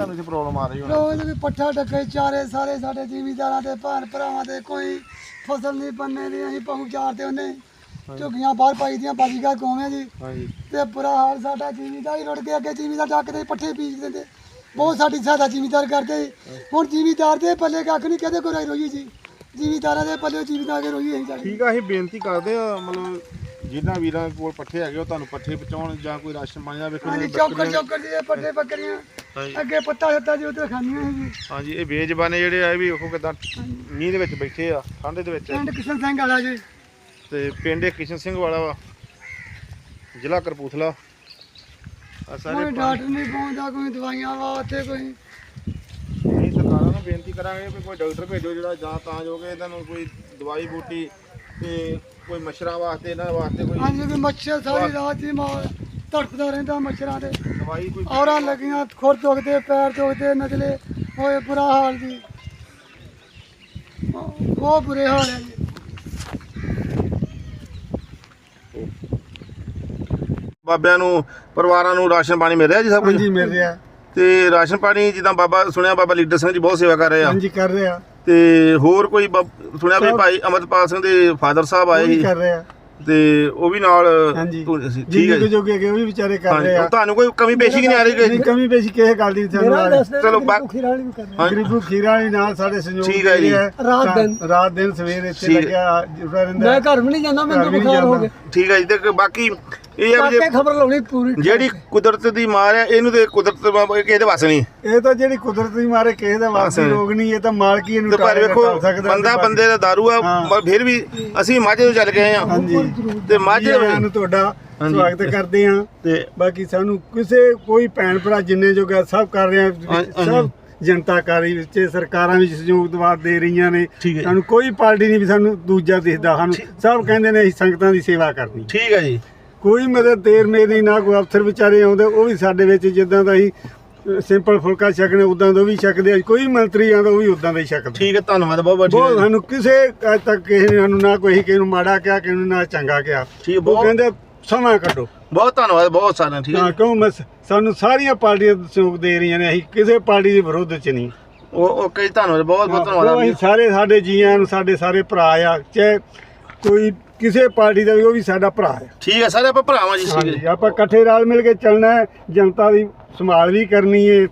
ਤੁਹਾਨੂੰ ਇੱਥੇ ਪ੍ਰੋਬਲਮ ਆ ਰਹੀ ਹੁਣ। ਰੋਜ਼ ਵੀ ਪੱਠਾ ਡੱਕੇ ਚਾਰੇ ਸਾਰੇ ਸਾਡੇ ਜ਼ਿਮੀਦਾਰਾਂ ਦੇ ਭੈਣ ਭਰਾਵਾਂ ਦੇ ਕੋਈ ਫਸਲ ਨਹੀਂ ਬੰਨੇ ਦੀ ਅਸੀਂ ਪਹੂ ਚਾਰਦੇ ਉਹਨੇ ਝੁੱਗੀਆਂ ਬਾਹਰ ਪਾਈ ਦੀਆਂ ਬਾਜੀਗਾ ਕੌਵੇਂ ਜੀ। ਹਾਂਜੀ। ਤੇ ਬੁਰਾ ਹਾਲ ਸਾਡਾ ਜ਼ਿਮੀਦਾਰ ਹੀ ਰੁੜ ਕੇ ਅੱਗੇ ਜ਼ਿਮੀਦਾਰ ਚੱਕ ਦੇ ਪੱਠੇ ਬੀਜ ਦਿੰਦੇ। ਬਹੁਤ ਸਾਡੀ ਸਹਾਇਤਾ ਜ਼ਿਮੀਦਾਰ ਕਰਦੇ। ਹੁਣ ਜ਼ਿਮੀਦਾਰ ਦੇ ਪੱਲੇ ਕੱਖ ਨਹੀਂ ਕਹਦੇ ਕੋਈ ਰੋਈ ਜੀ? ਜ਼ਿਮੀਦਾਰਾਂ ਦੇ ਪੱਲੇ ਜ਼ਿਮੀਦਾਰ ਕੇ ਰੋਈ ਅਸੀਂ ਜਾ ਠੀਕ ਆ ਅਸੀਂ ਬੇਨਤੀ ਕਰਦੇ ਆ ਮਤਲਬ ਜਿਨ੍ਹਾਂ ਵੀਰਾਂ ਕੋਲ ਪੱਠੇ ਹੈਗੇ ਉਹ ਤੁਹਾਨੂੰ ਪੱਠੇ ਪਹੁੰਚਾਉਣ ਜਾਂ ਕੋਈ ਰਾਸ਼ਨ ਪਾਣੀ ਦਾ ਵੇਖੋ ਹਾਂਜੀ ਚੌਕਰ ਚੌਕਰ ਜੀ ਇਹ ਪੱਠੇ ਬੱਕਰੀਆਂ। ਅੱਗੇ ਪੱਤਾ ਸੱਤਾ ਜੀ ਉੱਤੇ ਖਾਂਦੀਆਂ ਸੀ ਜੀ। ਹਾਂਜੀ ਇਹ ਬੇਜ਼ਬਾਨੇ ਜਿਹੜੇ ਆ ਇਹ ਵੀ ਵੇਖੋ ਕਿਦਾਂ ਮੀਂਹ ਦੇ ਵਿੱਚ ਬੈਠੇ ਆ ਠੰਡ ਦੇ ਵਿੱਚ। ਪਿੰਡ ਕਿਸ਼ਨ ਸਿੰਘ ਵਾਲਾ ਜੀ। ਤੇ ਪਿੰਡ ਕਿਸ਼ਨ ਸਿੰਘ ਵਾਲਾ ਵਾ ਜ਼ਿਲ੍ਹਾ ਕਰਪੂਥਲਾ ਆ ਸਾਰੇ ਕੋਈ ਡਾਕਟਰ ਨਹੀਂ ਪਹੁੰਚਦਾ ਕੋਈ ਦਵਾਈਆਂ ਵਾ ਉੱਥੇ ਕੋਈ। ਅਸੀਂ ਸਰਕਾਰਾਂ ਨੂੰ ਬੇਨਤੀ ਕਰਾਂਗੇ ਕੋਈ ਡਾਕਟਰ ਭੇਜੋ ਜਿਹੜਾ ਜਾਂ ਤਾਂ ਜੋ ਕਿ ਇਹਨਾਂ ਨੂੰ ਕੋਈ ਦਵਾਈ ਬੂਟੀ ਤੇ ਕੋਈ ਮੱਛਰਾਂ ਵਾਸਤੇ ਇਹਨਾਂ ਵਾਸਤੇ ਕੋਈ ਹਾਂਜੀ ਵੀ ਮੱਛਰ ਸਾਰੀ ਰਾਤ ਹੀ ਮਾਰ ਤੜਫਦਾ ਰਹਿੰਦਾ ਮੱਛਰਾਂ ਦੇ ਦਵਾਈ ਕੋਈ ਔਰਾਂ ਲੱਗੀਆਂ ਖੁਰ ਦੁਖਦੇ ਪੈਰ ਦੁਖਦੇ ਨਜਲੇ। ਹੋਏ ਬੁਰਾ ਹਾਲ ਜੀ। ਬਹੁਤ ਬੁਰੇ ਹਾਲ ਹੈ ਜੀ। ਬਾਬਿਆਂ ਨੂੰ ਪਰਿਵਾਰਾਂ ਨੂੰ ਰਾਸ਼ਨ ਪਾਣੀ ਮਿਲ ਰਿਹਾ ਜੀ ਸਭ ਕੁਝ? ਹਾਂਜੀ ਮਿਲ ਰਿਹਾ। ਤੇ ਰਾਸ਼ਨ ਪਾਣੀ ਜਿੱਦਾਂ ਬਾਬਾ ਸੁਣਿਆ ਬਾਬਾ ਲੀਡਰ ਸਿੰਘ ਜੀ ਬਹੁਤ ਸੇਵਾ ਕਰ ਰਹੇ ਆ। ਹਾਂਜੀ ਕਰ ਰਿਹਾ ਤੇ ਹੋਰ ਕੋਈ ਬਾਬ- ਸੁਣਿਆ ਵੀ ਭਾਈ ਅਮਰਪਾਲ ਸਿੰਘ ਦੇ ਫਾਦਰ ਸਾਹਿਬ ਆਏ ਸੀ ਕਰ ਰਿਹਾ ਤੇ ਉਹ ਵੀ ਨਾਲ ਹਾਂਜੀ ਤੁ- ਸੀ। ਠੀਕ ਜਿੰਨੇ ਹੈ ਕੁ ਜੀ ਜੋਗੇ ਹੈਗੇ ਉਹ ਵੀ ਵਿਚਾਰੇ ਕਰ ਰਹੇ ਹਾਂਜੀ ਆ ਤੁਹਾਨੂੰ ਕੋਈ ਕਮੀ ਪੇਸ਼ੀ ਨਹੀਂ ਆ ਰਹੀ ਨਹੀਂ ਕੋਈ ਕਮੀ ਪੇਸ਼ੀ ਕਿਸੇ ਗੱਲ ਦੀ ਸਾਨੂੰ ਆ ਰਹੀ ਚਲੋ ਬਾ- ਖੀਰਾਲੀ ਵੀ ਕਰ ਰਹੇ ਹਾਂਜੀ। ਗਰੀਬੂ ਖੀਰਾ ਵਾਲੀ ਨਾਲ ਸਾਡੇ ਸੰਯੋਗ ਠੀਕ ਹੈ ਜੀ। ਰਾਤ ਦਿਨ। ਰਾਤ ਦਿਨ ਸਵੇਰ ਇੱਥੇ ਠੀਕ ਹੈ। ਲੱਗਿਆ ਜੁੜਾ ਰਹਿੰਦਾ ਮੈਂ ਘਰ ਵੀ ਨਹੀਂ ਜਾਂਦਾ ਮੈਨੂੰ ਘਰ ਵੀ ਨਹੀਂ ਬੁਖਾਰ ਹੋ ਜਾਂਦਾ। ਗਿਆ ਠੀਕ ਹੈ ਜੀ ਤੇ ਬਾਕੀ ਇਹ ਆ ਵੀ ਜੇ ਖਬਰ ਲਾਉਣੀ ਪੂਰੀ ਜਿਹੜੀ ਕੁਦਰਤ ਦੀ ਮਾਰ ਹੈ ਇਹਨੂੰ ਤੇ ਕੁਦਰਤ ਵਾ- ਕਿਸੇ ਦੇ ਵੱਸ ਨਹੀਂ ਇਹ ਤਾਂ ਜਿਹੜੀ ਕੁਦਰਤ ਦੀ ਮਾਰੇ ਕਿਸੇ ਦਾ ਵਾਸੀ ਹਾਂ। ਰੋਗ ਨਹੀਂ ਇਹ ਤਾਂ ਮਾਲਕੀ ਇਹਨੂੰ ਤੇ ਪਰ ਟਾਲ- ਵੇਖੋ ਟਾਲ ਸਕਦਾ ਬੰਦਾ ਤੇ ਬੰਦੇ ਦਾ ਦਾਰੂ ਆ ਹਾਂ। ਪਰ ਫਿਰ ਵੀ ਅਸੀਂ ਮਾਝੇ ਤੋਂ ਚੱਲ ਗਏ ਆ ਹਾਂਜੀ ਤੇ ਮਾਝੇ ਜੀ ਨੂੰ ਤੁਹਾਡਾ ਹਾਂਜੀ। ਸਵਾਗਤ ਕਰਦੇ ਹਾਂ ਤੇ ਬਾਕੀ ਸਾਨੂੰ ਕਿਸੇ ਕੋਈ ਭੈਣ ਭਰਾ ਜਿੰਨੇ ਜੋਗਾ ਸਭ ਕਰ ਰਹੇ ਹਾਂ, ਹਾਂਜੀ। ਸਭ ਜਨਤਾ ਕਰ ਰਹੀ ਵਿੱਚ ਸਰਕਾਰਾਂ ਵੀ ਸਹਿਯੋਗ ਦਵਾ ਦੇ ਰਹੀਆਂ ਨੇ ਠੀਕ ਹੈ। ਸਾਨੂੰ ਕੋਈ ਪਾਰਟੀ ਨਹੀਂ ਵੀ ਸਾਨੂੰ ਦੂਜਾ ਦਿਖਦਾ ਸਾਨੂੰ ਸਭ ਕਹਿੰਦੇ ਨੇ ਅਸੀਂ ਸੰਗਤਾਂ ਦੀ ਸੇਵਾ ਕਰਨੀ ਠੀਕ ਹੈ ਜੀ ਕੋਈ ਮਦਦ ਦੇਰ ਮੇਰ ਨਾ ਕੋਈ ਅਫਸਰ ਵਿਚਾਰੇ ਆਉਂਦੇ ਉਹ ਵੀ ਸਾਡੇ ਵਿੱਚ ਜਿੱਦਾਂ ਦਾ ਅ, ਸਿੰਪਲ ਫੁਲਕਾ ਛਕਣੇ ਉਦਾਂ ਦਾ ਵੀ ਛਕਦੇ ਆ। ਕੋਈ ਮੰਤਰੀ ਆਉਂਦਾ ਉਹ ਵੀ ਉਦਾਂ ਦਾ ਹੀ ਛਕਦਾ। ਠੀਕ ਹੈ ਧੰਨਵਾਦ ਬਹੁਤ ਹੈ ਜੀ। ਸਾਨੂੰ ਕਿਸੇ ਅੱਜ ਤੱਕ ਕਿਸੇ ਨੇ ਸਾਨੂੰ ਨਾ ਕੋਈ ਕਿਸੇ ਨੂੰ ਮਾੜਾ ਕਿਹਾ ਕਿਸੇ ਨੂੰ ਨਾ ਚੰਗਾ ਕਿਹਾ। ਠੀਕ ਹੈ, ਉਹ ਬਹੁਤ ਕਹਿੰਦੇ ਸਮਾਂ ਕੱਢੋ। ਬਹੁਤ ਧੰਨਵਾਦ ਬਹੁਤ ਸਾਰਿਆਂ ਠੀਕ ਹੈ ਹਾਂ ਜੀ। ਕਿਉਂ ਮੈਂ ਸਾਨੂੰ ਸਾਰੀਆਂ ਪਾਰਟੀਆਂ ਸਹਿਯੋਗ ਦੇ ਰਹੀਆਂ ਨੇ ਅਸੀਂ ਕਿਸੇ ਪਾਰਟੀ ਦੇ ਵਿਰੋਧ ਚ ਨਹੀਂ। ਉਹ ਓਕੇ ਜੀ ਧੰਨਵਾਦ ਬਹੁਤ ਬਹੁਤ ਉਹ ਧੰਨਵਾਦ ਅਸੀਂ ਸਾਰੇ ਸਾਡੇ ਜੀਆਂ ਨੂੰ ਸਾਡੇ ਸਾਰੇ ਭਰਾ ਆ ਚਾਹੇ ਕੋਈ ਕਿਸੇ ਪਾਰਟੀ ਦਾ ਵੀ ਉਹ ਵੀ ਸਾਡਾ ਭਰਾ ਆ ਠੀਕ ਹੈ ਸਾਰੇ ਆਪਾਂ ਭਰਾਵਾਂ ਜੀ ਹੈ ਹਾਂਜੀ ਜੀ। ਆਪਾਂ ਇਕੱਠੇ ਰਲ ਮਿਲ ਕੇ ਚੱਲਣਾ ਹੈ ਜਨਤਾ ਦੀ ਸੰਭਾਲ ਵੀ ਕਰਨੀ ਹੈ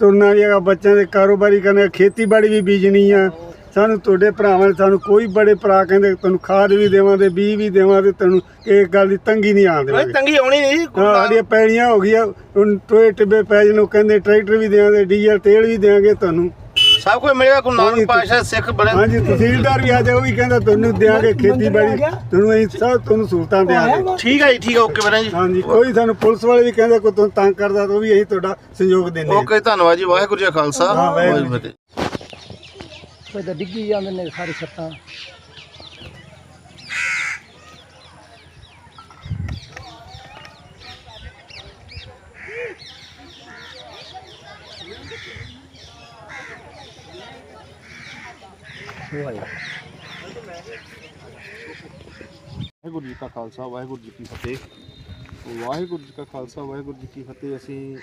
ਤੁਰਨਾ ਵੀ ਹੈਗਾ ਬੱਚਿਆਂ ਦੇ ਕਾਰੋਬਾਰੀ ਕਰਨੇ ਖੇਤੀਬਾੜੀ ਵੀ ਬੀਜਣੀ ਆ ਸਾਨੂੰ ਤੁਹਾਡੇ ਭਰਾਵਾਂ ਨੇ ਸਾਨੂੰ ਕੋਈ ਬੜੇ ਭਰਾ ਕਹਿੰਦੇ ਤੁਹਾਨੂੰ ਖਾਦ ਵੀ ਦੇਵਾਂਗੇ ਬੀਜ ਵੀ ਦੇਵਾਂਗੇ ਤੁਹਾਨੂੰ ਇਹ ਗੱਲ ਦੀ ਤੰਗੀ ਨਹੀਂ ਆਉਣ ਨਹੀਂ ਤੰਗੀ ਆਉਣੀ ਨਹੀਂ ਹਾਂ, ਸਾਡੀਆਂ ਪੈੜੀਆਂ ਹੋ ਗਈਆਂ ਹੁਣ ਟੋਏ ਟਿੱਬੇ ਪੈ ਜਨ ਕਹਿੰਦੇ ਟਰੈਕਟਰ ਵੀ ਦੇਵਾਂਗੇ ਡੀਜ਼ਲ ਤੇਲ ਵੀ ਦੇਵਾਂਗੇ ਤੁਹਾਨੂੰ ਸਭ ਕੁਝ ਮਿਲੇਗਾ ਗੁਰੂ ਨਾਨਕ ਪਾਤਸ਼ਾਹ ਸਿੱਖ ਬਣੇ। ਹਾਂਜੀ ਤਹਿਸੀਲਦਾਰ ਵੀ ਆ ਜਾ ਉਹ ਵੀ ਕਹਿੰਦਾ ਤੁਹਾਨੂੰ ਦਿਆਂਗੇ ਖੇਤੀਬਾੜੀ ਤੁਹਾਨੂੰ ਅਸੀਂ ਸਭ ਤੁਹਾਨੂੰ ਸਹੂਲਤਾਂ ਦਿਆਂਗੇ ਠੀਕ ਹੈ ਜੀ ਠੀਕ ਹੈ ਓਕੇ ਬਰਾਂ ਜੀ। ਹਾਂਜੀ ਕੋਈ ਸਾਨੂੰ ਪੁਲਿਸ ਵਾਲੇ ਵੀ ਕਹਿੰਦੇ ਕੋਈ ਤੁਹਾਨੂੰ ਤੰਗ ਕਰਦਾ ਤਾਂ ਉਹ ਵੀ ਅਸੀਂ ਤੁਹਾਡਾ ਸਹਿਯੋਗ ਦਿੰਦੇ ਹਾਂ। ਓਕੇ ਧੰਨਵਾਦ ਜੀ ਵਾਹਿਗੁਰੂ ਜੀ ਖਾਲਸਾ। ਵਾਹਿਗੁਰੂ ਜੀ ਫਤਿਹ। ਕੋਈ ਤਾਂ ਡਿੱਗੀ ਜਾਂਦੇ ਨੇ ਸਾਰੇ ਛੱਤਾਂ ਵਾਹਿਗੁਰੂ ਜੀ ਕਾ ਖਾਲਸਾ ਵਾਹਿਗੁਰੂ ਜੀ ਕੀ ਫਤਿਹ। ਵਾਹਿਗੁਰੂ ਜੀ ਕਾ ਖਾਲਸਾ ਵਾਹਿਗੁਰੂ ਜੀ ਕੀ ਫਤਿਹ। ਅਸੀਂ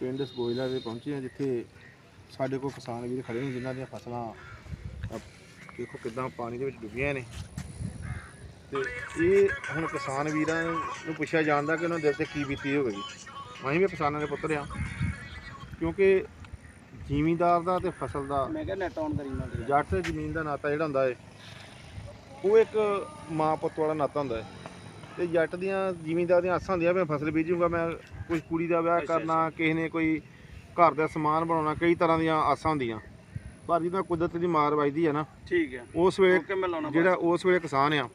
ਪਿੰਡ ਸਗੋਇਲਾ ਦੇ ਪਹੁੰਚੇ ਹਾਂ ਜਿੱਥੇ ਸਾਡੇ ਕੋਲ ਕਿਸਾਨ ਵੀਰ ਖੜੇ ਨੇ ਜਿਨ੍ਹਾਂ ਦੀਆਂ ਫਸਲਾਂ ਅਹ, ਦੇਖੋ ਕਿਦਾਂ ਪਾਣੀ ਦੇ ਵਿੱਚ ਡੁੱਬੀਆਂ ਨੇ। ਤੇ ਇਹ ਹੁਣ ਕਿਸਾਨ ਵੀਰਾਂ ਨੂੰ ਪੁੱਛਿਆ ਜਾਂਦਾ ਕਿ ਉਹਨਾਂ ਦੇ ਦਿਲ ਤੇ ਕੀ ਬੀਤੀ ਹੋਵੇਗੀ। ਅਸੀਂ ਵੀ ਕਿਸਾਨਾਂ ਦੇ ਪੁੱਤਰ ਆ ਕਿਉਂਕਿ ਜ਼ਿਮੀਂਦਾਰ ਦਾ ਤੇ ਫਸਲ ਦਾ। ਮੈਂ ਕਿਹਾ ਨੈਟ ਆਨ ਕਰੀ ਨਾ ਜੱਟ ਤੇ ਜ਼ਮੀਨ ਦਾ ਨਾਤਾ ਜਿਹੜਾ ਹੁੰਦਾ ਏ ਉਹ ਇੱਕ ਮਾਂ ਪੁੱਤ ਵਾਲਾ ਨਾਤਾ ਹੁੰਦਾ ਏ। ਤੇ ਜੱਟ ਦੀਆਂ ਜ਼ਿਮੀਂਦਾਰ ਦੀਆਂ ਆਸਾਂ ਹੁੰਦੀਆਂ ਵੀ ਮੈਂ ਫਸਲ ਬੀਜੂੰਗਾ ਮੈਂ ਕੋਈ ਕੁੜੀ ਦਾ ਵਿਆਹ ਕਰਨਾ ਕਿਸੇ ਨੇ ਕੋਈ ਘਰ ਦਾ ਸਮਾਨ ਬਣਾਉਣਾ ਕਈ ਤਰ੍ਹਾਂ ਦੀਆਂ ਆਸਾਂ ਹੁੰਦੀਆਂ। ਪਰ ਜਿਹਦਾ ਕੁਦਰਤ ਦੀ ਮਾਰ ਵੱਜਦੀ ਹੈ ਨਾ ਠੀਕ ਹੈ ਉਸ ਵੇਲੇ ਮੈਂ ਜਿਹੜਾ ਉਸ ਵੇਲੇ ਕਿਸਾਨ ਆ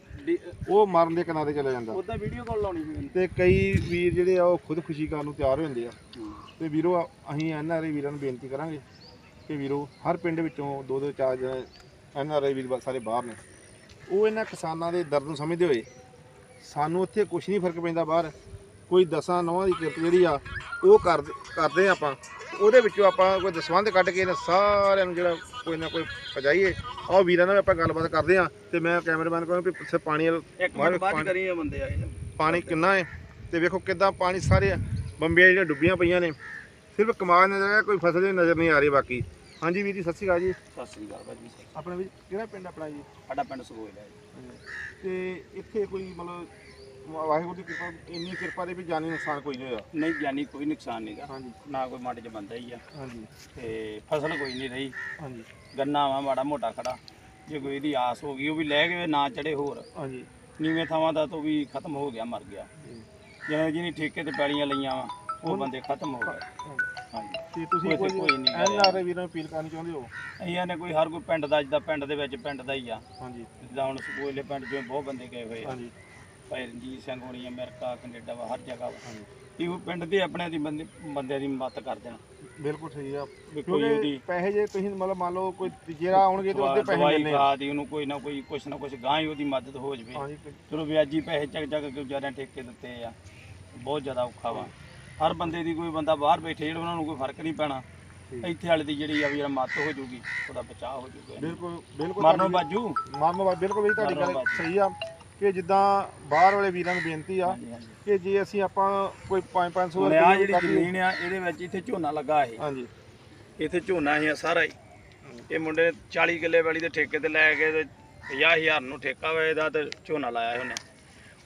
ਉਹ ਮਰਨ ਦੇ ਕਿਨਾਰੇ ਚਲੇ ਜਾਂਦਾ। ਉਦਾਂ ਵੀਡੀਓ ਕਾਲ ਲਾਉਣੀ ਸੀ ਮੈਨੂੰ। ਤੇ ਕਈ ਵੀਰ ਜਿਹੜੇ ਆ ਉਹ ਖੁਦਕੁਸ਼ੀ ਕਰਨ ਨੂੰ ਤਿਆਰ ਹੋ ਜਾਂਦੇ ਆ। ਤੇ ਵੀਰੋ ਅਸੀਂ ਐਨ ਆਰ ਆਈ ਵੀਰਾਂ ਨੂੰ ਬੇਨਤੀ ਕਰਾਂਗੇ ਕਿ ਵੀਰੋ ਹਰ ਪਿੰਡ ਵਿੱਚੋਂ ਦੋ ਦੋ ਚਾਰ ਜਿਹੜੇ ਐਨ ਆਰ ਆਈ ਵੀਰ ਸਾਰੇ ਬਾਹਰ ਨੇ। ਉਹ ਇਹਨਾਂ ਕਿਸਾਨਾਂ ਦੇ ਦਰਦ ਨੂੰ ਸਮਝਦੇ ਹੋਏ ਸਾਨੂੰ ਉੱਥੇ ਕੁਝ ਨਹੀਂ ਫ਼ਰਕ ਪੈਂਦਾ ਬਾਹਰ। ਕੋਈ ਦਸਾਂ ਨੌਂ ਦੀ ਕਿਰਤ ਜਿਹੜੀ ਆ ਉਹ ਕਰ ਕਰਦੇ ਆਪਾਂ। ਉਹਦੇ ਵਿੱਚੋਂ ਆਪਾਂ ਕੋਈ ਦਸਵੰਧ ਕੱਢ ਕੇ ਇਹਨਾਂ ਸਾਰਿਆਂ ਨੂੰ ਜਿਹੜਾ ਕੋਈ ਨਾ ਕੋਈ ਪਜਾਈਏ ਆਹ ਵੀਰਾਂ ਨਾਲ ਆਪਾਂ ਗੱਲਬਾਤ ਕਰਦੇ ਆ ਤੇ ਮੈਂ ਕੈਮਰਾਮੈਨ ਕੋਲ ਵੀ ਪਿੱਛੇ ਪਾਣੀ ਵੱਲ- ਇੱਕ ਬਾਹਰ ਮਿੰਟ ਬਾਅਦ ਪਾਣੀ- ਕਰੀ ਆ ਬੰਦੇ ਆਏ ਪਾਣੀ ਕਿੰਨਾ ਹੈ? ਤੇ ਵੇਖੋ ਕਿਦਾਂ ਪਾਣੀ ਸਾਰੇ ਬੰਬੀਆਂ ਜਿਹੜੀਆਂ ਡੁੱਬੀਆਂ ਪਈਆਂ ਨੇ। ਸਿਰਫ ਕਮਾਲ ਨਜ਼ਰ ਆ ਕੋਈ ਫਸਲ ਹੀ ਨਜ਼ਰ ਨਹੀਂ ਆ ਰਹੀ ਬਾਕੀ। ਹਾਂਜੀ ਵੀਰ ਜੀ ਸਤਿ ਸ਼੍ਰੀ ਅਕਾਲ ਜੀ। ਸਤਿ ਸ੍ਰੀ ਅਕਾਲ ਭਾਜੀ ਆਪਣਾ ਵੀ ਕਿਹੜਾ ਪਿੰਡ ਆਪਣਾ ਜੀ? ਸਾਡਾ ਪਿੰਡ ਸਗੋਇਲ ਹੈ ਜੀ। ਤੇ ਇੱਥੇ ਕੋਈ ਮਤਲਬ ਵਾਹਿਗੁਰੂ ਦੀ ਕਿਰਪਾ ਇੰਨੀ ਕਿਰਪਾ ਦੇ ਵੀ ਜਾਨੀ ਨੁਕਸਾਨ ਕੋਈ ਨਹੀਂ ਹੋਇਆ। ਨਹੀਂ ਜਾਨੀ ਕੋਈ ਨੁਕਸਾਨ ਨਹੀਂਗਾ ਹਾਂਜੀ। ਨਾ ਕੋਈ ਮੱਡ ਚ ਬੰਦਾ ਹੀ ਆ। ਹਾਂਜੀ। ਤੇ ਫਸਲ ਕੋਈ ਨਹੀਂ ਰਹੀ। ਹਾਂਜੀ। ਗੰਨਾ ਵਾ ਮਾੜਾ ਮੋਟਾ ਖੜਾ। ਜੇ ਕੋਈ ਇਹਦੀ ਆਸ ਹੋ ਗਈ ਉਹ ਵੀ ਲੈ ਗਏ ਨਾ ਚੜੇ ਹੋਰ। ਹਾਂਜੀ। ਨੀਵੇਂ ਥਾਵਾਂ ਦਾ ਤੋਂ ਵੀ ਖਤਮ ਹੋ ਗਿਆ ਮਰ ਗਿਆ। ਜਿਹਨੇ ਜਿਹਨੇ ਠੇਕੇ ਤੇ ਪੈਲੀਆਂ ਲਈਆਂ ਵਾ ਉਹ ਬੰਦੇ ਖਤਮ ਹੋ ਗਏ। ਹਾਂਜੀ। ਤੇ ਤੁਸੀਂ ਕੋਈ ਕੋਈ ਨਹੀਂ ਐਨ ਆਰ ਵੀਰਾਂ ਨੂੰ ਅਪੀਲ ਕਰਨੀ ਚਾਹੁੰਦੇ ਹੋ? ਅਸੀਂ ਨੇ ਕੋਈ ਹਰ ਕੋਈ ਪਿੰਡ ਦਾ ਜਿੱਦਾਂ ਪਿੰਡ ਦੇ ਵਿੱਚ ਪਿੰਡ ਦਾ ਹੀ ਆ। ਹਾਂਜੀ। ਜਿੱਦਾਂ ਹੁਣ ਸਗੋਇਲੇ ਪਿੰਡ ਚੋਂ ਬਹੁਤ ਬੰਦੇ ਗਏ ਹੋਏ ਆ। ਹਾਂਜੀ। ਭਾਈ ਰਣਜੀਤ ਸਿੰਘ ਹੋਣੀ ਅਮਰੀਕਾ ਕੈਨੇਡਾ ਵਾ ਹਰ ਜਗ੍ਹਾ ਵਾ। ਇਹ ਪਿੰਡ ਦੇ ਆਪਣੇ ਦੀ ਬੰਦੇ ਬੰਦਿਆਂ ਦੀ ਮਦਦ ਕਰ ਦੇਣ। ਬਿਲਕੁਲ ਸਹੀ ਆ। ਵੀ ਕੋਈ ਕਿਉਂਕਿ ਉਹਦੀ ਪੈਸੇ ਜੇ ਤੁਸੀਂ ਮਤਲਬ ਮੰਨ ਲਓ ਕੋਈ ਜਿਹੜਾ ਆਉਣਗੇ ਤੇ ਉਹਦੇ ਪੈਸੇ ਦਵਾਈ ਮਿਲਨੇ ਆ ਖਾ ਦੀ ਉਹਨੂੰ ਕੋਈ ਨਾ ਕੋਈ ਕੁਛ ਨਾ ਕੁਛ ਗਾਂ ਹੀ ਉਹਦੀ ਮਦਦ ਹੋ ਜਵੇ। ਹਾਂਜੀ। ਚਲੋ ਵਿਆਜੀ ਪੈਸੇ ਚੱਕ ਚੱਕ ਕੇ ਵਿਚਾਰਿਆਂ ਠੇਕੇ ਦਿੱਤੇ ਆ। ਬਹੁਤ ਜ਼ਿਆਦਾ ਔਖਾ ਵਾ। ਹਰ ਬੰਦੇ ਦੀ ਕੋਈ ਬੰਦਾ ਬਾਹਰ ਬੈਠੇ ਜਿਹੜਾ ਉਹਨਾਂ ਨੂੰ ਕੋਈ ਫ਼ਰਕ ਨਹੀਂ ਪੈਣਾ। ਇੱਥੇ ਵਾਲੇ ਦੀ ਜਿਹੜੀ ਆ ਵੀ ਮੱਤ ਹੋ ਜੂਗੀ ਉਹਦਾ ਬਚਾਅ ਹੋ ਜੂਗਾ। ਬਿਲਕੁਲ ਬਿਲਕੁਲ ਮਰਨੋਂ ਬਾਜੂ। ਮਾਰਨ ਬਾਅਦ ਬਿਲਕੁਲ ਵੀ ਤੁਹਾਡੀ ਮਰਨੋਂ ਗੱਲ ਬਾਅਦ। ਸਹੀ ਆ। ਕਿ ਜਿੱਦਾਂ ਬਾਹਰ ਵਾਲੇ ਵੀਰਾਂ ਨੂੰ ਬੇਨਤੀ ਆ ਕਿ ਜੇ ਅਸੀਂ ਆਪਾਂ ਕੋਈ 5-500 ਹੁਣ ਆ ਜਿਹੜੀ ਜ਼ਮੀਨ ਆ ਇਹਦੇ ਵਿੱਚ ਇੱਥੇ ਝੋਨਾ ਲੱਗਾ ਇਹ। ਹਾਂਜੀ। ਇੱਥੇ ਝੋਨਾ ਹੀ ਆ ਸਾਰਾ ਹੀ। ਇਹ ਮੁੰਡੇ ਨੇ 40 ਕਿੱਲੇ ਵਾਲੀ ਦੇ ਠੇਕੇ ਤੇ ਲੈ ਕੇ ਤੇ 50000 ਨੂੰ ਠੇਕਾ ਵਾ ਇਹਦਾ ਤੇ ਝੋਨਾ ਲਾਇਆ ਉਹਨੇ।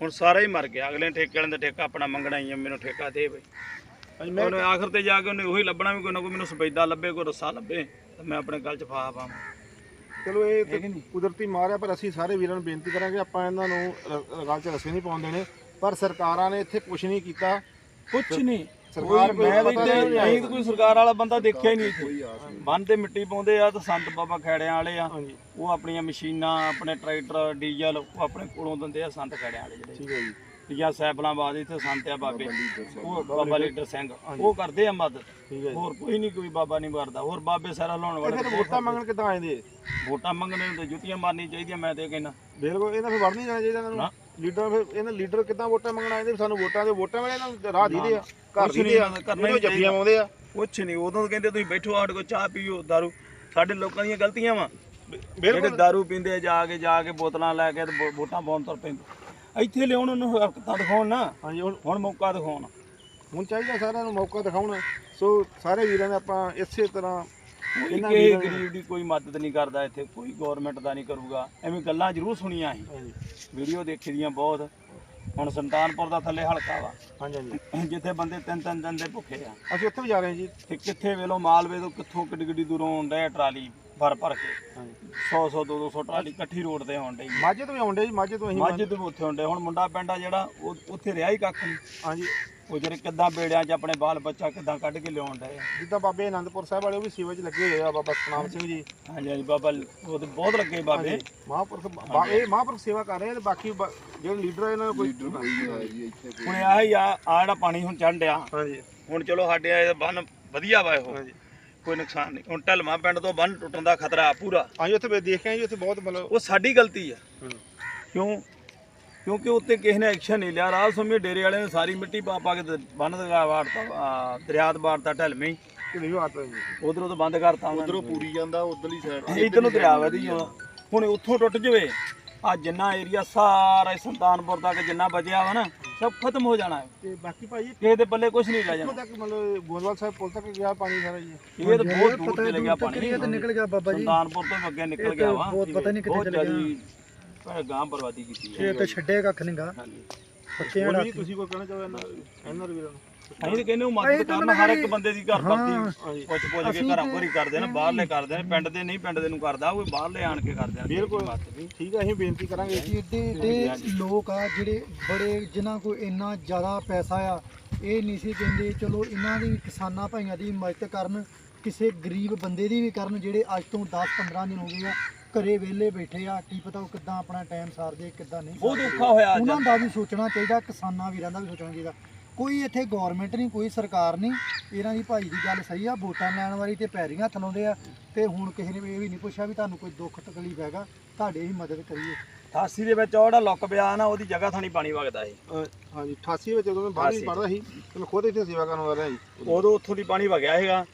ਹੁਣ ਸਾਰਾ ਹੀ ਮਰ ਗਿਆ। ਅਗਲੇ ਠੇਕੇ ਵਾਲੇ ਦਾ ਠੇਕਾ ਆਪਣਾ ਮੰਗਣਾ ਹੀ ਆ ਮੈਨੂੰ ਠੇਕਾ ਦੇ ਬਈ। ਮੈਂ ਉਹਨੇ ਆਖਰ ਤੇ ਜਾ ਕੇ ਉਹਨੇ ਉਹੀ ਲੱਭਣਾ ਵੀ ਕੋਈ ਨਾ ਕੋਈ ਮੈਨੂੰ ਸਫੈਦਾ ਲੱਭੇ ਕੋਈ ਰੱਸਾ ਲੱਭੇ ਤੇ ਮੈਂ ਆਪਣੇ ਗਲ 'ਚ ਫਾ ਪਾਵਾਂ। ਚਲੋ ਇਹ? ਤੇ ਕੁਦਰਤੀ ਮਾਰਿਆ ਪਰ ਅਸੀਂ ਸਾਰੇ ਵੀਰਾਂ ਨੂੰ ਬੇਨਤੀ ਕਰਾਂਗੇ ਆਪਾਂ ਇਹਨਾਂ ਨੂੰ ਰ- 'ਚ ਰਸੇ ਨਹੀਂ ਪਾਉਣ ਦੇਣੇ। ਪਰ ਸਰਕਾਰਾਂ ਨੇ ਇੱਥੇ ਕੁਝ ਨਹੀਂ ਕੀਤਾ। ਕੁਛ ਨਹੀਂ। ਸਰਕਾਰ ਕੋਈ ਮੈਂ ਤਾਂ ਪਤਾ ਇੱਥੇ ਨਹੀਂ ਤਾਂ ਕੋਈ ਸਰਕਾਰ ਵਾਲਾ ਬੰਦਾ ਦੇਖਿਆ ਹੀ ਨਹੀਂ ਇੱਥੇ। ਬੰਨ ਤੇ ਮਿੱਟੀ ਪਾਉਂਦੇ ਆ ਤੇ ਸੰਤ ਬਾਬਾ ਖੈੜਿਆਂ ਵਾਲੇ ਆ। ਹਾਂਜੀ। ਉਹ ਆਪਣੀਆਂ ਮਸ਼ੀਨਾਂ ਆਪਣੇ ਟਰੈਕਟਰ ਡੀਜ਼ਲ ਉਹ ਆਪਣੇ ਕੋਲੋਂ ਦਿੰਦੇ ਆ ਸੰਤ ਖੈੜਿਆਂ ਵਾਲੇ ਜਿਹੜੇ। ਠੀਕ ਹੈ ਜੀ। ਤੇ ਜਾਂ ਸੈਫਲਾਬਾਦ ਇੱਥੇ ਸੰਤ ਆ ਬਾਬੇ ਉਹ ਬਾਬਾ ਲੀਡਰ ਸਿੰਘ ਉਹ ਕਰਦੇ ਆ ਮਦਦ। ਹੋਰ ਕੋਈ ਨਹੀਂ ਕੋਈ ਬਾਬਾ ਨਹੀਂ ਕਰਦਾ ਹੋਰ ਬਾਬੇ ਸਾਰਾ ਲਾਉਣ ਵਾਲੇ ਫਿਰ ਵੋਟਾਂ ਮੰਗਣ ਕਿੱਦਾਂ ਆਏ ਦੇ ਵੋਟਾਂ ਮੰਗਣੇ ਹੁੰਦੇ ਜੁੱਤੀਆਂ ਮਾਰਨੀ ਚਾਹੀਦੀਆਂ ਮੈਂ ਤੇ ਕਹਿੰਦਾ। ਬਿਲਕੁਲ ਇਹਨਾਂ ਫਿਰ ਵੜ ਨਹੀਂ ਜਾਣਾ ਚਾਹੀਦਾ ਇਹਨਾਂ ਨੂੰ। ਲੀਡਰ ਫਿਰ ਇਹਨਾਂ ਲੀਡਰ ਕਿੱਦਾਂ ਵੋਟਾਂ ਮੰਗਣ ਆਏ ਦੇ ਵੀ ਸਾਨੂੰ ਵੋਟਾਂ ਦੇ ਵੋਟਾਂ ਵੇਲੇ ਇਹਨਾਂ ਨੂੰ ਰਾਹ ਦੀਦੇ ਆ ਘਰ ਦੀਦੇ ਆ ਕਰਨਾ ਹੀ ਜੱਫੀਆਂ ਪਾਉਂਦੇ ਆ। ਕੁਛ ਨਹੀਂ ਉਦੋਂ ਕਹਿੰਦੇ ਤੁਸੀਂ ਬੈਠੋ ਸਾਡੇ ਕੋਲ ਚਾਹ ਪੀਓ ਦਾਰੂ। ਸਾਡੇ ਲੋਕਾਂ ਦੀਆਂ ਗਲਤੀਆਂ ਵਾ। ਜਿਹੜੇ ਦਾਰੂ ਪੀਂਦੇ ਜਾ ਕੇ ਜਾ ਕੇ ਬੋਤਲਾਂ ਲੈ ਕੇ ਵੋਟਾਂ ਪਾਉਣ ਤੁਰ ਪੈਂਦੇ। ਇੱਥੇ ਲਿਆਉਣ ਉਹਨੂੰ ਹਰਕਤਾਂ ਦਿਖਾਉਣ ਨਾ। ਹਾਂਜੀ ਹੁਣ ਹੁਣ ਮੌਕਾ ਦਿਖਾਉਣ। ਹੁਣ ਚਾਹੀਦਾ ਸਾਰਿਆਂ ਨੂੰ ਮੌਕਾ ਦਿਖਾਉਣ। ਸੋ ਸਾਰੇ ਵੀਰਾਂ ਨੇ ਆਪਾਂ ਇਸੇ ਤਰ੍ਹਾਂ ਇਹਨਾਂ ਕਿਸੇ ਵੀਰਾਂ ਗਰੀਬ ਦੀ ਕੋਈ ਮਦਦ ਨਹੀਂ ਕਰਦਾ ਇੱਥੇ ਕੋਈ ਗਵਰਨਮੈਂਟ ਦਾ ਨਹੀਂ ਕਰੂਗਾ। ਐਵੇਂ ਗੱਲਾਂ ਜ਼ਰੂਰ ਸੁਣੀਆਂ ਸੀ। ਹਾਂਜੀ। ਵੀਡੀਓ ਦੇਖੀ ਦੀਆਂ ਬਹੁਤ। ਹੁਣ ਸੰਤਾਨਪੁਰ ਦਾ ਥੱਲੇ ਹਲਕਾ ਵਾ। ਹਾਂਜੀ ਹਾਂਜੀ। ਜਿੱਥੇ ਬੰਦੇ ਤਿੰਨ ਤਿੰਨ ਦਿਨ ਦੇ ਭੁੱਖੇ ਆ। ਅਸੀਂ ਉੱਥੇ ਵੀ ਜਾ ਰਹੇ ਹਾਂ ਜੀ। ਤੇ ਕਿੱਥੇ ਵੇਲੋ ਮਾਲਵੇ ਤੋਂ ਕਿੱਥੋਂ ਕਿੱਡੀ ਕਿੱਡੀ ਦੂਰੋਂ ਆਉਂਦਾ ਟਰਾਲੀ। ਭਰ ਭਰ ਕੇ। ਹਾਂਜੀ। 100 100 200 200 ਟਰਾਲੀ ਇਕੱਠੀ ਰੋਡ ਤੇ ਆਉਣ ਡਈ ਮਾਝੇ ਤੋਂ ਵੀ ਆਉਂਦੇ ਜੀ ਮਾਝੇ ਤੋਂ ਅਸੀਂ ਮਾਝੇ ਤੋਂ ਵੀ ਉੱਥੇ ਆਉਂਦੇ ਹੁਣ ਮੁੰਡਾ ਪਿੰਡ ਆ ਜਿਹੜਾ ਉਹ ਉੱਥੇ ਰਿਹਾ ਹੀ ਕੱਖ ਨਹੀਂ। ਹਾਂਜੀ। ਉਹ ਜਿਹੜੇ ਕਿੱਦਾਂ ਬੇੜਿਆਂ 'ਚ ਆਪਣੇ ਬਾਲ ਬੱਚਾ ਕਿੱਦਾਂ ਕੱਢ ਕੇ ਲਿਆਉਣ ਡਏ ਆ। ਜਿੱਦਾਂ ਬਾਬੇ ਆਨੰਦਪੁਰ ਸਾਹਿਬ ਵਾਲੇ ਉਹ ਵੀ ਸੇਵਾ 'ਚ ਲੱਗੇ ਹੋਏ ਆ ਬਾਬਾ ਸਤਨਾਮ ਸਿੰਘ ਜੀ। ਹਾਂਜੀ ਹਾਂਜੀ ਬਾਬਾ ਉਹ ਤੇ ਬਹੁਤ ਲੱਗੇ ਬਾਬੇ। ਮਹਾਂਪੁਰਖ ਬਾ- ਇਹ ਮਹਾਂਪੁਰਖ ਸੇਵਾ ਕਰ ਰਹੇ ਆ ਤੇ ਬਾਕੀ ਬ- ਜਿਹੜੇ ਲੀਡਰ ਆ ਇਹਨਾਂ ਨੂੰ ਕੋਈ ਹੁਣ ਆਹ ਹੀ ਆ ਆ ਜਿਹੜਾ ਪਾਣੀ ਹੁਣ ਚੜ੍ਹਨ ਡਿਆ। ਹਾਂਜੀ। ਹੁਣ ਚਲੋ ਸਾਡੇ ਆ ਬੰਨ ਵਧੀਆ ਵਾ ਇਹੋ। ਹਾਂਜੀ। ਕੋਈ ਨੁਕਸਾਨ ਨਹੀਂ। ਹੁਣ ਢਲਮਾ ਪਿੰਡ ਤੋਂ ਬੰਨ ਟੁੱਟਣ ਦਾ ਖਤਰਾ ਪੂਰਾ। ਹਾਂਜੀ ਉੱਥੇ ਮੈਂ ਦੇਖਿਆ ਜੀ ਉੱਥੇ ਬਹੁਤ ਮਤਲਬ ਉਹ ਸਾਡੀ ਗਲਤੀ ਆ। ਕਿਉਂ? ਕਿਉਂਕਿ ਉੱਤੇ ਕਿਸੇ ਨੇ ਐਕਸ਼ਨ ਨਹੀਂ ਲਿਆ। ਰਾਹ ਸਮੇਂ ਡੇਰੇ ਵਾਲਿਆਂ ਨੇ ਸਾਰੀ ਮਿੱਟੀ ਪਾ ਪਾ ਕੇ ਤੇ ਬੰਨ ਦਗਾ ਵਾੜਤਾ ਆ, ਦਰਿਆ ਤੇ ਵਾੜਤਾ ਢਲਮੇ ਉਧਰੋਂ ਤੋਂ ਬੰਦ ਕਰਤਾ ਉਧਰੋਂ ਪੂਰੀ ਜਾਂਦਾ ਉਧਰਲੀ ਸਾਈਡ ਇਧਰ ਨੂੰ ਦਰਿਆ ਵਧੀ ਜਾਣਾ ਹੁਣ। ਉੱਥੋਂ ਟੁੱਟ ਜਵੇ। ਆ ਜਿੰਨਾ ਏਰੀਆ ਸਾਰਾ ਸੁਲਤਾਨਪੁਰ ਤੱਕ ਜਿੰਨਾ ਬਚਿਆ ਵਾ ਨਾ ਸਭ ਖਤਮ ਹੋ ਜਾਣਾ ਹੈ। ਤੇ ਬਾਕੀ ਭਾਈ ਕਿਸੇ ਦੇ ਪੱਲੇ ਕੁਝ ਨਹੀਂ ਰਹਿ ਇੱਥੋਂ ਜਾਣਾ ਤੱਕ ਮਤਲਬ ਗੋਦਵਾਲ ਸਾਹਿਬ ਪੁਲ ਤੱਕ ਗਿਆ ਪਾਣੀ ਸਾਰਾ ਜੀ। ਇਹ ਤਾਂ ਬਹੁਤ ਦੂਰ ਤੇ ਲੱਗਿਆ ਪਾਣੀ। ਨਿਕਲ ਗਿਆ ਬਾਬਾ ਸੁਲਤਾਨਪੁਰ ਤੋਂ ਅੱਗੇ ਨਿਕਲ ਗਿਆ ਵਾ। ਬਹੁਤ ਪਤਾ ਨਹੀਂ ਕਿੱਥੇ ਚਲੇ ਗਿਆ। ਗਾਂ ਬਰਬਾਦੀ ਕੀਤੀ ਹੈ ਇਹ ਤੇ ਛੱਡੇ ਕੱਖ ਨਹੀਂਗਾ ਹਾਂਜੀ। ਬੱਚੇ ਹੋਰ ਵੀ ਤੁਸੀਂ ਕੋਈ ਕਹਿਣਾ ਚਾਹੋ ਇਹਨਾਂ ਇਹਨਾਂ ਵੀਰਾਂ ਨੂੰ? ਅਸੀਂ ਤਾਂ ਕਹਿੰਦੇ ਉਹ ਮਦਦ ਕਰਨ ਹਰ ਇੱਕ ਬੰਦੇ ਦੀ ਘਰ ਹਾਂਜੀ। ਪੁੱਛ ਪੁੱਛ ਕੇ ਘਰਾਂ ਘਰੀ ਕਰਦੇ ਨੇ ਬਾਹਰਲੇ ਕਰਦੇ ਨੇ ਪਿੰਡ ਦੇ ਨਹੀਂ ਪਿੰਡ ਦੇ ਨੂੰ ਕਰਦਾ ਉਹ ਬਾਹਰਲੇ ਆਣ ਕੇ ਕਰਦੇ ਨੇ। ਬਿਲਕੁਲ। ਠੀਕ ਹੈ ਅਸੀਂ ਬੇਨਤੀ ਕਰਾਂਗੇ। ਏਡੇ ਏਡੇ ਲੋਕ ਆ ਜਿਹੜੇ ਬੜੇ ਜਿਨ੍ਹਾਂ ਕੋਲ ਇੰਨਾ ਜ਼ਿਆਦਾ ਪੈਸਾ ਆ ਇਹ ਨਹੀਂ ਸੀ ਕਹਿੰਦੇ ਚਲੋ ਇਹਨਾਂ ਦੀ ਕਿਸਾਨਾਂ ਭਾਈਆਂ ਦੀ ਮਦਦ ਕਰਨ ਕਿਸੇ ਗਰੀਬ ਬੰਦੇ ਦੀ ਵੀ ਕਰਨ ਜਿਹੜੇ ਅੱਜ ਤੋਂ 10-15 ਦਿਨ ਹੋ ਗਏ ਆ ਘਰੇ ਵਿਹਲੇ ਬੈਠੇ ਆ ਕੀ ਪਤਾ ਉਹ ਕਿੱਦਾਂ ਆਪਣਾ ਟਾਈਮ ਸਾਰਦੇ ਕਿੱਦਾਂ ਨਹੀਂ ਬਹੁਤ ਔਖਾ ਹੋਇਆ ਉਹਨਾਂ ਦਾ ਵੀ ਸੋਚਣਾ ਚਾਹੀਦਾ ਕਿਸਾਨਾਂ ਵੀਰਾਂ ਦਾ ਵੀ ਸੋਚਣਾ ਚਾਹੀਦਾ। ਕੋਈ ਇੱਥੇ ਗਵਰਨਮੈਂਟ ਨਹੀਂ ਕੋਈ ਸਰਕਾਰ ਨਹੀਂ। ਇਹਨਾਂ ਦੀ ਭਾਈ ਦੀ ਗੱਲ ਸਹੀ ਆ ਵੋਟਾਂ ਲੈਣ ਵਾਲੀ ਤੇ ਪੈਰੀਆਂ ਹੱਥ ਲਾਉਂਦੇ ਆ। ਤੇ ਹੁਣ ਕਿਸੇ ਨੇ ਇਹ ਵੀ ਨਹੀਂ ਪੁੱਛਿਆ ਵੀ ਤੁਹਾਨੂੰ ਕੋਈ ਦੁੱਖ ਤਕਲੀਫ ਹੈਗਾ ਤੁਹਾਡੇ ਹੀ ਮਦਦ ਕਰੀਏ। 88 ਦੇ ਵਿੱਚ ਉਹ ਜਿਹੜਾ ਲੁੱਕ ਪਿਆ ਨਾ ਉਹਦੀ ਜਗ੍ਹਾ ਥਾਣੀ ਪਾਣੀ ਵਗਦਾ ਸੀ ਅਹ ਹਾਂਜੀ 88 ਵਿੱਚ ਜਦੋਂ ਮੈਂ ਬਾਹਰ ਹੀ 88 ਪੜਦਾ ਸੀ ਤੇ ਮੈਂ ਖੁਦ ਇੱਥੇ ਸੇਵਾ ਕਰਨ ਰਿਹਾ ਜੀ ਉਦੋਂ ਉੱਥੋਂ ਦੀ ਪਾਣੀ ਵਗਿਆ ਹੈਗਾ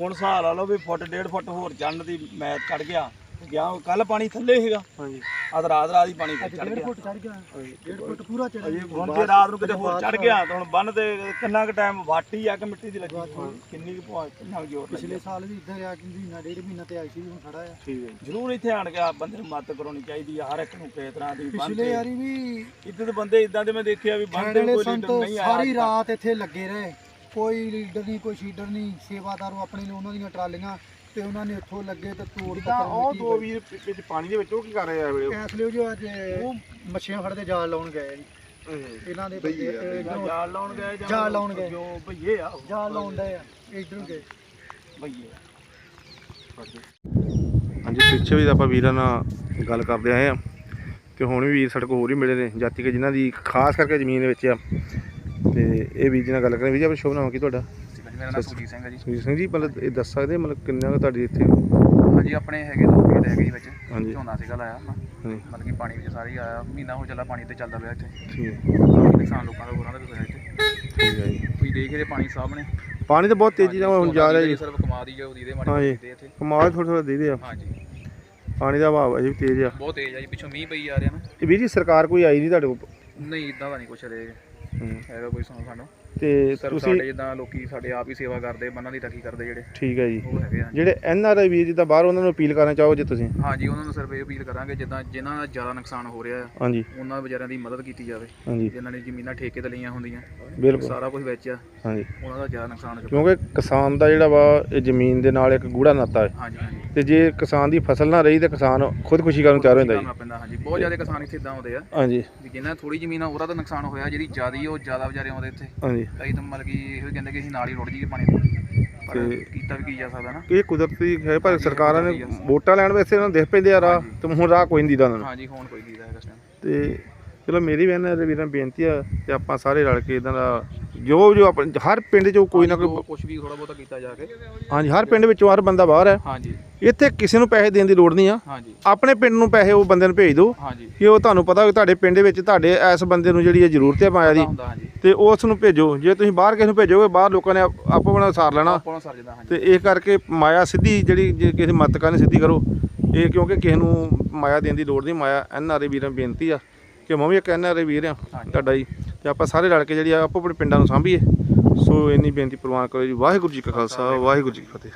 ਹੁਣ ਲਾ ਲਓ ਵੀ ਫੁੱਟ ਡੇਢ ਫੁੱਟ ਹੋਰ ਚੜਨ ਦੀ ਮੈਚ ਚੜ ਗਿਆ। ਗਿਆ ਕੱਲ ਪਾਣੀ ਥੱਲੇ ਸੀਗਾ। ਹਾਂਜੀ। ਅੱਜ ਰਾਤ ਰਾਤ ਹੀ ਪਾਣੀ ਚੜ ਗਿਆ। ਫੁੱਟ ਚੜ ਗਿਆ। ਡੇਢ ਫੁੱਟ ਪੂਰਾ ਚੜ ਗਿਆ। ਹੁਣ ਜੇ ਰਾਤ ਨੂੰ ਕਿਤੇ ਹੋਰ ਚੜ ਗਿਆ ਤਾਂ ਹੁਣ ਬੰਨ ਤੇ ਕਿੰਨਾ ਕੁ ਟਾਈਮ ਵਾਟੀ ਆ ਕਿ ਮਿੱਟੀ ਦੀ ਲੱਗੀ ਕਿੰਨੀ ਕੁ ਭੁਆ- ਕਿੰਨਾ ਜ਼ੋਰ ਪਿਛਲੇ ਸਾਲ ਵੀ ਇੱਧਰ ਆ ਕਿ ਮਹੀਨਾ ਡੇਢ ਮਹੀਨਾ ਤੇ ਆਈ ਸੀ ਹੁਣ ਖੜਾ ਆ। ਠੀਕ ਹੈ ਜ਼ਰੂਰ ਇੱਥੇ ਆਣ ਕੇ ਬੰਦੇ ਨੂੰ ਮਦਦ ਕਰਾਉਣੀ ਚਾਹੀਦੀ ਆ ਹਰ ਇੱਕ ਨੂੰ ਕਿਸੇ ਤਰ੍ਹਾਂ ਦੀ ਪਿਛਲੇ ਵਾਰੀ ਵੀ ਇੱਥੇ ਦੇ ਬੰਦੇ ਇਦਾਂ ਦੇ ਮੈਂ ਦੇਖਿਆ ਵੀ ਵਾਲੇ ਕੋਈ ਲੀਡਰ ਨਹੀਂ ਆਇਆ ਸਾਰੀ ਰਾਤ ਇੱਥੇ ਲੱਗੇ ਰਹੇ। ਕੋਈ ਲੀਡਰ ਨਹੀਂ ਕੋਈ ਸ਼ੀਡਰ ਨਹੀਂ ਸੇਵਾਦਾਰ ਆਪਣੇ ਨੇ ਉਹਨਾਂ ਦੀਆਂ ਟਰਾਲੀਆਂ ਤੇ ਉਹਨਾਂ ਨੇ ਇੱਥੋਂ ਲੱਗੇ ਤੇ ਤੋੜ ਤਾਂ ਉਹ ਦੋ ਵੀਰ ਵਿੱਚ ਪਾਣੀ ਦੇ ਵਿੱਚ ਉਹ ਕੀ ਕਰ ਰਹੇ ਆ ਵੇਲੇ? ਇਸ ਲਈ ਜੋ ਅੱਜ ਉਹ ਮੱਛੀਆਂ ਫੜਦੇ ਜਾਲ ਲਾਉਣ ਗਏ ਜੀ। ਇਹਨਾਂ ਦੇ ਬੰਦੇ ਇੱਧਰੋਂ ਜਾਲ ਲਾਉਣ ਗਏ ਜਾਂ ਜਾਲ ਲਾਉਣ ਗਏ। ਜੋ ਭਈਏ ਆ ਉਹ ਜਾਲ ਲਾਉਣ ਡਏ ਆ ਇੱਧਰੋਂ ਗਏ। ਭਈਏ ਹਾਂਜੀ। ਪਿੱਛੇ ਵੀ ਆਪਾਂ ਵੀਰਾਂ ਨਾਲ ਗੱਲ ਕਰਦੇ ਆਏ ਆ ਤੇ ਹੁਣ ਵੀ ਵੀਰ ਸਾਡੇ ਕੋਲ ਹੋਰ ਹੀ ਮਿਲੇ ਨੇ ਜਾਤੀ ਕਿ ਜਿਨ੍ਹਾਂ ਦੀ ਖਾਸ ਕਰਕੇ ਜ਼ਮੀਨ ਦੇ ਵਿੱਚ ਆ। ਤੇ ਇਹ ਵੀਰ ਜੀ ਨਾਲ ਗੱਲ ਕਰਾਂ ਵੀਰ ਜੀ ਆਪਣਾ ਸ਼ੁਭ ਨਾਮ ਕੀ ਤੁਹਾਡਾ? ਮੇਰਾ ਨਾਮ ਸੁਜੀਤ ਸਿੰਘ ਹੈ ਜੀ। ਸੁਜੀਤ ਸਿੰਘ ਜੀ ਮਤਲਬ ਇਹ ਦੱਸ ਸਕਦੇ ਮਤਲਬ ਕਿੰਨਾ ਕੁ ਤੁਹਾਡੀ ਇੱਥੇ ਹਾਂਜੀ ਆਪਣੇ ਹੈਗੇ ਦੋ ਖੇਤ ਹੈਗੇ ਜੀ ਵਿੱਚ। ਹਾਂਜੀ। ਝੋਨਾ ਸੀਗਾ ਲਾਇਆ ਹਾਂਜੀ। ਮਤਲਬ ਕਿ ਪਾਣੀ ਵਿੱਚ ਸਾਰੀ ਆਇਆ। ਮਹੀਨਾ ਹੋ ਚੱਲਾ ਪਾਣੀ ਤੇ ਚੱਲਦਾ ਪਿਆ ਇੱਥੇ। ਠੀਕ ਹੈ। ਕਾਫੀ ਨੁਕਸਾਨ ਲੋਕਾਂ ਦਾ ਹੋਰਾਂ ਦਾ ਵੀ ਹੋਇਆ ਇੱਥੇ। ਠੀਕ ਹੈ ਜੀ। ਤੁਸੀਂ ਦੇਖ ਰਹੇ ਪਾਣੀ ਸਾਹਮਣੇ ਪਾਣੀ ਤਾਂ ਬਹੁਤ ਤੇਜ਼ੀ ਨਾਲ ਹੁਣ ਜਾ ਰਿਹਾ ਜੀ। ਸਿਰਫ ਕਮਾ ਦੀ ਜੋ ਦੀਦੇ ਮਾੜੀ ਹਾਂਜੀ। ਦੇ ਇੱਥੇ। ਕਮਾਲ ਥੋੜਾ ਥੋੜਾ ਦੇ ਦੇ ਆ। ਹਾਂਜੀ। ਪਾਣੀ ਦਾ ਵਹਾਅ ਅਜੇ ਵੀ ਤੇਜ਼ ਆ। ਬਹੁਤ ਤੇਜ਼ ਆ ਜੀ ਪਿੱਛੋਂ ਮੀਂਹ ਪਈ ਜਾ ਰਿਹਾ ਨਾ। ਇਹ ਵੀਰ ਜੀ ਸਰਕਾਰ ਕੋਈ ਆਈ ਨਹੀਂ ਤੁਹਾਡੇ ਕੋਲ? ਨਹੀਂ ਇਦਾਂ ਦਾ ਨਹੀਂ ਕੁਛ ਰਹੇ ਹੂੰ। ਹੈਗਾ ਕੋਈ ਸੁਣੋ ਸਾਨੂੰ। ਤੇ ਸਰ ਤੁਸੀਂ ਸਾਡੇ ਜਿੱਦਾਂ ਲੋਕੀ ਸਾਡੇ ਆਪ ਹੀ ਸੇਵਾ ਕਰਦੇ ਬੰਨਾਂ ਦੀ ਟੱਕੀ ਕਰਦੇ ਜਿਹੜੇ। ਠੀਕ ਹੈ ਜੀ। ਉਹ ਹੈਗੇ ਆ। ਜਿਹੜੇ ਐਨ ਆਰ ਆਈ ਵੀਰ ਜਿੱਦਾਂ ਬਾਹਰ ਉਹਨਾਂ ਨੂੰ ਅਪੀਲ ਕਰਨਾ ਚਾਹੋ ਜੇ ਤੁਸੀਂ। ਹਾਂਜੀ ਉਹਨਾਂ ਨੂੰ ਸਿਰਫ ਇਹ ਅਪੀਲ ਕਰਾਂਗੇ ਜਿੱਦਾਂ ਜਿਨ੍ਹਾਂ ਦਾ ਜ਼ਿਆਦਾ ਨੁਕਸਾਨ ਹੋ ਰਿਹਾ ਹੈ ਹਾਂਜੀ। ਉਹਨਾਂ ਵਿਚਾਰਿਆਂ ਦੀ ਮਦਦ ਕੀਤੀ ਜਾਵੇ। ਹਾਂਜੀ। ਜਿਨ੍ਹਾਂ ਨੇ ਜ਼ਮੀਨਾਂ ਠੇਕੇ ਤੇ ਲਈਆਂ ਹੁੰਦੀਆਂ ਬਿਲਕੁਲ। ਸਾਰਾ ਕੁਝ ਵੇਚਿਆ ਹਾਂਜੀ। ਉਹਨਾਂ ਦਾ ਜ਼ਿਆਦਾ ਨੁਕਸਾਨ ਹੋ ਕਿਉਂਕਿ ਕਿਸਾਨ ਦਾ ਜਿਹੜਾ ਵਾ ਇਹ ਜ਼ਮੀਨ ਦੇ ਨਾਲ ਇੱਕ ਗੂੜਾ ਨਾਤਾ ਹੈ। ਹਾਂਜੀ ਹਾਂਜੀ। ਤੇ ਜੇ ਕਿਸਾਨ ਦੀ ਫਸਲ ਨਾ ਰਹੀ ਤੇ ਕਿਸਾਨ ਖੁਦਕੁਸ਼ੀ ਕਰਨ ਨੂੰ ਤਿਆਰ ਹੋ ਜਾਂਦਾ ਜੀ ਕਰਨਾ ਪੈਂਦਾ ਹਾਂਜੀ। ਬਹੁਤ ਜ਼ਿਆਦਾ ਕਿਸਾਨ ਇੱਥੇ ਇਦਾਂ ਆਉਂਦੇ ਆ। ਹਾਂਜੀ। ਵੀ ਜਿਨ੍ਹਾਂ ਥੋੜੀ ਜ਼ਮੀਨ ਆ ਉਹਦਾ ਤਾਂ ਨੁਕਸਾਨ ਹੋਇਆ ਜਿਹੜੀ ਜ਼ਿਆਦੀ ਉਹ ਜ਼ਿਆਦਾ ਵਿਚਾਰੇ ਆਉਂਦੇ ਇੱਥੇ। ਹਾਂਜੀ। ਕਈ ਤਾਂ ਮਤਲਬ ਕਿ ਇਹੋ ਹੀ ਕਹਿੰਦੇ ਕਿ ਅਸੀਂ ਨਾਲ ਹੀ ਰੁੜ ਜਾਈਏ ਪਾਣੀ ਤੋਂ। ਪਰ ਤੇ- ਕੀਤਾ ਵੀ ਕੀ ਜਾ ਸਕਦਾ ਨਾ। ਇਹ ਕੁਦਰਤੀ ਹੈ ਪਰ ਸਰਕਾਰਾਂ ਨੇ ਵੋਟਾਂ ਲੈਣ ਵਾਸਤੇ ਉਹਨਾਂ ਨੂੰ ਦੇਖ ਪੈਂਦੇ ਆ ਰਾਹ ਤੇ ਹੁਣ ਰਾਹ ਕੋਈ ਨਹੀਂ ਦੀਦਾ ਉਹਨਾਂ ਨੂੰ। ਹਾਂਜੀ ਹੁਣ ਕੋਈ ਦੀਦਾ ਹੈਗਾ ਇਸ ਟਾਈਮ ਤੇ ਚਲੋ ਮੇਰੀ ਵੀ ਇਹਨਾਂ ਦੇ ਵੀਰਾਂ ਨੂੰ ਬੇਨਤੀ ਆ ਤੇ ਆਪਾਂ ਸਾਰੇ ਰਲ ਕੇ ਇਦਾਂ ਦਾ ਜੋ ਜੋ ਆਪਣੇ ਹਰ ਪਿੰਡ 'ਚੋਂ ਕੋਈ ਨਾ ਕੋਈ ਕੁਝ ਵੀ ਥੋੜਾ ਬਹੁਤਾ ਕੀਤਾ ਜਾ ਕੇ। ਹਾਂਜੀ ਹਰ ਪਿੰਡ ਵਿੱਚੋਂ ਹਰ ਬੰਦਾ ਬਾਹਰ ਹੈ। ਹਾਂਜੀ। ਇੱਥੇ ਕਿਸੇ ਨੂੰ ਪੈਸੇ ਦੇਣ ਦੀ ਲੋੜ ਨਹੀਂ ਆ। ਹਾਂਜੀ। ਆਪਣੇ ਪਿੰਡ ਨੂੰ ਪੈਸੇ ਉਹ ਬੰਦੇ ਨੂੰ ਭੇਜ ਦਿਓ। ਹਾਂਜੀ। ਕਿ ਉਹ ਤੁਹਾਨੂੰ ਪਤਾ ਕਿ ਤੁਹਾਡੇ ਪਿੰਡ ਵਿੱਚ ਤੁਹਾਡੇ ਇਸ ਬੰਦੇ ਨੂੰ ਜਿਹੜੀ ਇਹ ਜ਼ਰੂਰਤ ਹੈ ਮਾਇਆ ਦੀ ਤੇ ਉਸ ਨੂੰ ਭੇਜੋ। ਜੇ ਤੁਸੀਂ ਬਾਹਰ ਕਿਸੇ ਨੂੰ ਭੇਜੋਗੇ ਬਾਹਰ ਲੋਕਾਂ ਨੇ ਆਪ- ਆਪੋ ਬਣਾ ਸਾਰ ਲੈਣਾ। ਤੇ ਇਹ ਕਰਕੇ ਮਾਇਆ ਸਿੱਧੀ ਜਿਹੜੀ ਜੇ ਕਿਸੇ ਮਤ ਕਰਨੀ ਸਿੱਧੀ ਕਰੋ। ਇਹ ਕਿਉਂਕਿ ਕਿਸੇ ਨੂੰ ਮਾਇਆ ਦੇਣ ਦੀ ਲੋੜ ਨਹੀਂ। ਮਾਇਆ ਐਨ ਆਰ ਵੀਰਾਂ ਬੇਨਤੀ ਆ ਕਿ ਮੈਂ ਵੀ ਇੱਕ ਐਨ ਆਰ ਵੀਰ ਆ ਤੁਹਾਡਾ ਜੀ। ਤੇ ਆਪਾਂ ਸਾਰੇ ਰਲ ਕੇ ਜਿਹੜੀ ਆ ਆਪੋ ਆਪਣੇ ਪਿੰਡਾਂ ਨੂੰ ਸਾਂਭੀਏ। ਸੋ ਇੰਨੀ ਬੇਨਤੀ ਪ੍ਰਵਾਨ ਕਰੋ ਜੀ। ਵਾਹਿਗੁਰੂ ਜੀ ਕਾ ਖਾਲਸਾ, ਵਾਹਿਗੁਰੂ ਜੀ ਕੀ ਫਤਿਹ।